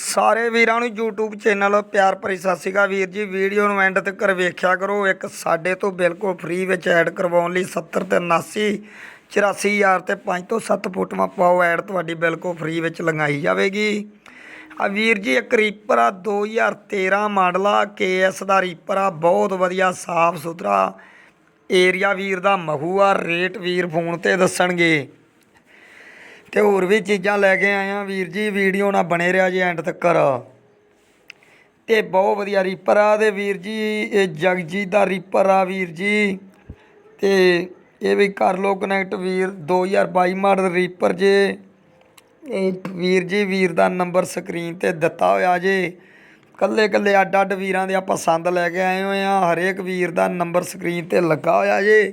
ਸਾਰੇ ਵੀਰਾਂ ਨੂੰ YouTube ਚੈਨਲ ਪਿਆਰ ਭਰੀ ਸਤਿ ਸ਼੍ਰੀ ਅਕਾਲ ਵੀਰ ਜੀ। ਵੀਡੀਓ ਨੂੰ ਐਂਡ ਤੱਕ ਵੇਖਿਆ ਕਰੋ। ਇੱਕ ਸਾਡੇ ਤੋਂ ਬਿਲਕੁਲ ਫ੍ਰੀ ਵਿੱਚ ਐਡ ਕਰਵਾਉਣ ਲਈ 70 ਤੇ 79 84000 ਤੇ 5 ਤੋਂ 7 ਫੋਟੋਆਂ ਪਾਓ। ਐਡ ਤੁਹਾਡੀ ਬਿਲਕੁਲ ਫ੍ਰੀ ਵਿੱਚ ਲੰਗਾਈ ਜਾਵੇਗੀ। ਆ ਵੀਰ ਜੀ, ਇੱਕ ਰੀਪਰ ਆ 2013 ਮਾਡਲ ਆ। KS ਦਾ ਰੀਪਰ ਆ, ਬਹੁਤ ਵਧੀਆ, ਸਾਫ਼ ਸੁਥਰਾ ਏਰੀਆ ਵੀਰ ਦਾ ਮਹੂ ਆ। ਰੇਟ ਵੀਰ ਫੋਨ ਤੇ ਦੱਸਣਗੇ। ਤੇ ਹੋਰ ਵੀ ਚੀਜ਼ਾਂ ਲੈ ਕੇ ਆਏ ਆ। ਵੀਰ ਜੀ, ਵੀਡੀਓ ਨਾਲ ਬਣੇ ਰਿਹਾ ਜੀ ਐਂਡ ਤੱਕ। ਤੇ ਬਹੁਤ ਵਧੀਆ ਰੀਪਰ ਆ ਤੇ ਵੀਰ ਜੀ, ਇਹ ਜਗਜੀਤ ਦਾ ਰੀਪਰ ਆ ਵੀਰ ਜੀ। ਤੇ ਇਹ ਵੀ ਕਰ ਲੋ ਕਨੈਕਟ ਵੀਰ 2022 ਮਾਡਲ ਰੀਪਰ ਜੇ। ਇਹ ਵੀਰ ਜੀ, ਵੀਰ ਦਾ ਨੰਬਰ ਸਕਰੀਨ ਤੇ ਦਿੱਤਾ ਹੋਇਆ ਜੇ। ਕੱਲੇ ਕੱਲੇ ਅੱਡ ਅੱਡ ਵੀਰਾਂ ਦੇ ਆਪਾਂ ਸੰਦ ਲੈ ਕੇ ਆਏ ਹੋਏ ਆ। ਹਰੇਕ ਵੀਰ ਦਾ ਨੰਬਰ ਸਕਰੀਨ ਤੇ ਲੱਗਾ ਹੋਇਆ ਜੇ।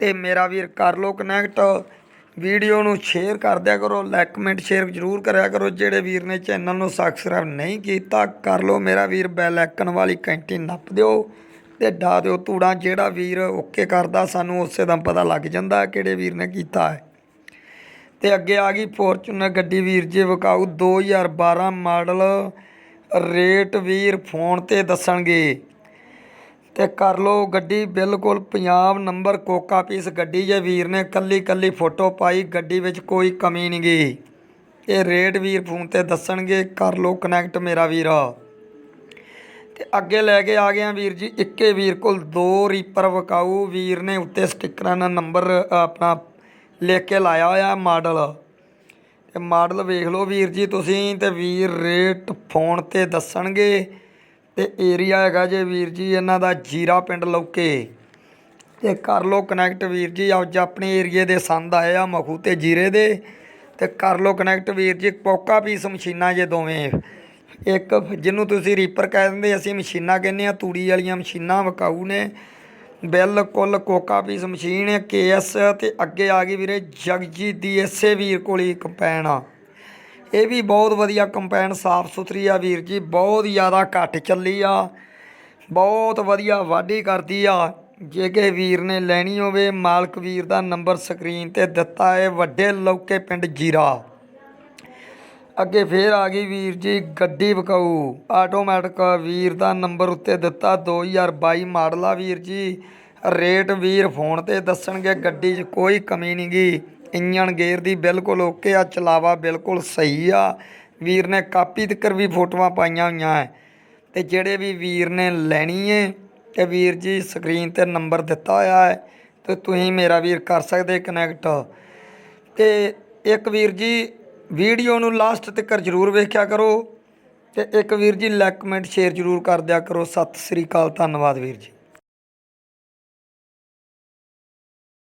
ਤੇ ਮੇਰਾ ਵੀਰ ਕਰ ਲੋ ਕਨੈਕਟ ਵੀਡੀਓ ਨੂੰ ਸ਼ੇਅਰ ਕਰ ਦਿਆ ਕਰੋ ਲਾਈਕ ਕਮੈਂਟ ਸ਼ੇਅਰ ਜ਼ਰੂਰ ਕਰਿਆ ਕਰੋ। ਜਿਹੜੇ ਵੀਰ ਨੇ ਚੈਨਲ ਨੂੰ ਸਬਸਕ੍ਰਾਈਬ ਨਹੀਂ ਕੀਤਾ, ਕਰ ਲਓ ਮੇਰਾ ਵੀਰ ਬੈਲ ਆਈਕਨ ਵਾਲੀ ਘੰਟੀ ਨੱਪ ਦਿਓ ਤੇ ਡਾ ਦਿਓ ਧੂੜਾਂ। ਜਿਹੜਾ ਵੀਰ ਓਕੇ ਕਰਦਾ, ਸਾਨੂੰ ਉਸੇ ਦਮ ਪਤਾ ਲੱਗ ਜਾਂਦਾ ਕਿਹੜੇ ਵੀਰ ਨੇ ਕੀਤਾ ਹੈ। ਤੇ ਅੱਗੇ ਆ ਗਈ ਫੋਰਚੂਨਰ ਗੱਡੀ ਵੀਰ ਜੀ, ਵਿਕਾਊ 2012 ਮਾਡਲ ਰੇਟ ਵੀਰ ਫੋਨ ਤੇ ਦੱਸਣਗੇ। ਤੇ ਕਰ ਲੋ ਗੱਡੀ, ਬਿਲਕੁਲ ਪੰਜਾਬ ਨੰਬਰ ਕੋਕਾ ਪੀਸ ਗੱਡੀ ਜੇ ਵੀਰ ਨੇ ਕੱਲੀ ਕੱਲੀ ਫੋਟੋ ਪਾਈ, ਗੱਡੀ ਵਿੱਚ ਕੋਈ ਕਮੀ ਨਹੀਂ ਗਈ ਇਹ ਰੇਟ ਵੀਰ ਫੋਨ ਤੇ ਦੱਸਣਗੇ, ਕਰ ਲੋ ਕਨੈਕਟ ਮੇਰਾ ਵੀਰ। ਤੇ ਅੱਗੇ ਲੈ ਕੇ ਆ ਗਏ ਆ ਵੀਰ ਜੀ, ਇੱਕੇ ਵੀਰ ਕੋਲ ਦੋ ਰੀਪਰ ਵਕਾਊ ਵੀਰ ਨੇ ਉੱਤੇ ਸਟickਰਾਂ ਨਾਲ ਨੰਬਰ, ਆਪਣਾ ਲਿਖ ਕੇ ਲਾਇਆ ਹੋਇਆ ਮਾਡਲ ਤੇ ਮਾਡਲ ਵੇਖ ਲਓ ਵੀਰ ਜੀ ਤੁਸੀਂ, ਤੇ ਵੀਰ ਰੇਟ ਫੋਨ ਤੇ ਦੱਸਣਗੇ। ਤੇ ਏਰੀਆ ਹੈਗਾ ਜੇ ਵੀਰ ਜੀ, ਇਹਨਾਂ ਦਾ ਜੀਰਾ ਪਿੰਡ ਲੌਕੇ। ਤੇ ਕਰ ਲਓ ਕਨੈਕਟ ਵੀਰ ਜੀ ਅੱਜ ਆਪਣੇ ਏਰੀਏ ਦੇ ਸੰਦ ਆਏ ਆ ਮਖੂ ਤੇ ਜੀਰੇ ਦੇ, ਤੇ ਕਰ ਲਓ ਕਨੈਕਟ ਵੀਰ ਜੀ ਕੋਕਾ ਪੀਸ ਮਸ਼ੀਨਾਂ ਜੇ ਦੋਵੇਂ। ਇੱਕ ਜਿਹਨੂੰ ਤੁਸੀਂ ਰੀਪਰ ਕਹਿ ਦਿੰਦੇ, ਅਸੀਂ ਮਸ਼ੀਨਾਂ ਕਹਿੰਦੇ ਆ, ਤੂੜੀ ਵਾਲੀਆਂ ਮਸ਼ੀਨਾਂ ਵਿਕਾਊ ਨੇ। ਬਿਲਕੁਲ ਕੋਕਾ ਪੀਸ ਮਸ਼ੀਨ ਹੈ ਕੇਐਸ ਤੇ ਅੱਗੇ ਆ ਗਈ ਵੀਰੇ ਜਗਜੀਤ ਦੀ ਐਸੇ ਵੀਰ ਕੋਲ ਹੀ ਕੰਪੈਨ ਆ। ਇਹ ਵੀ ਬਹੁਤ ਵਧੀਆ ਕੰਪੈਨ, ਸਾਫ਼ ਸੁਥਰੀ ਆ ਵੀਰ ਜੀ, ਬਹੁਤ ਜ਼ਿਆਦਾ ਘੱਟ ਚੱਲੀ ਆ। ਬਹੁਤ ਵਧੀਆ ਵਾਢੀ ਕਰਦੀ ਆ। ਜੇ ਕਿ ਵੀਰ ਨੇ ਲੈਣੀ ਹੋਵੇ, ਮਾਲਕ ਵੀਰ ਦਾ ਨੰਬਰ ਸਕਰੀਨ ਤੇ ਦਿੱਤਾ ਹੈ ਵੱਡੇ ਲੌਕੇ ਪਿੰਡ ਜੀਰਾ। ਅੱਗੇ ਫੇਰ ਆ ਗਈ ਵੀਰ ਜੀ, ਗੱਡੀ ਵਿਕਾਊ। ਆਟੋਮੈਟਿਕ ਵੀਰ ਦਾ ਨੰਬਰ ਉੱਤੇ ਦਿੱਤਾ 2022 ਮਾਡਲ ਆ ਵੀਰ ਜੀ। ਰੇਟ ਵੀਰ ਫੋਨ ਤੇ ਦੱਸਣਗੇ, ਗੱਡੀ 'ਚ ਕੋਈ ਕਮੀ ਨਹੀਂ ਗੀ ਇੰਜਣ ਗੇਅਰ ਦੀ ਬਿਲਕੁਲ ਓਕੇ ਆ, ਚਲਾਵਾ ਬਿਲਕੁਲ ਸਹੀ ਆ। ਵੀਰ ਨੇ ਕਾਪੀ ਤੱਕਰ ਵੀ ਫੋਟੋਆਂ ਪਾਈਆਂ ਹੋਈਆਂ ਹੈ ਤੇ ਜਿਹੜੇ ਵੀ ਵੀਰ ਨੇ ਲੈਣੀ ਏ, ਤੇ ਵੀਰ ਜੀ ਸਕਰੀਨ ਤੇ ਨੰਬਰ ਦਿੱਤਾ ਹੋਇਆ ਹੈ ਤੇ ਤੁਸੀਂ ਮੇਰਾ ਵੀਰ ਕਰ ਸਕਦੇ ਕਨੈਕਟ। ਤੇ ਇੱਕ ਵੀਰ ਜੀ ਵੀਡੀਓ ਨੂੰ ਲਾਸਟ ਤੱਕ ਜ਼ਰੂਰ ਵੇਖਿਆ ਕਰੋ, ਤੇ ਇੱਕ ਵੀਰ ਜੀ ਲਾਈਕ ਕਮੈਂਟ ਸ਼ੇਅਰ ਜ਼ਰੂਰ ਕਰ ਦਿਆ ਕਰੋ। ਸਤਿ ਸ੍ਰੀ ਅਕਾਲ, ਧੰਨਵਾਦ ਵੀਰ ਜੀ।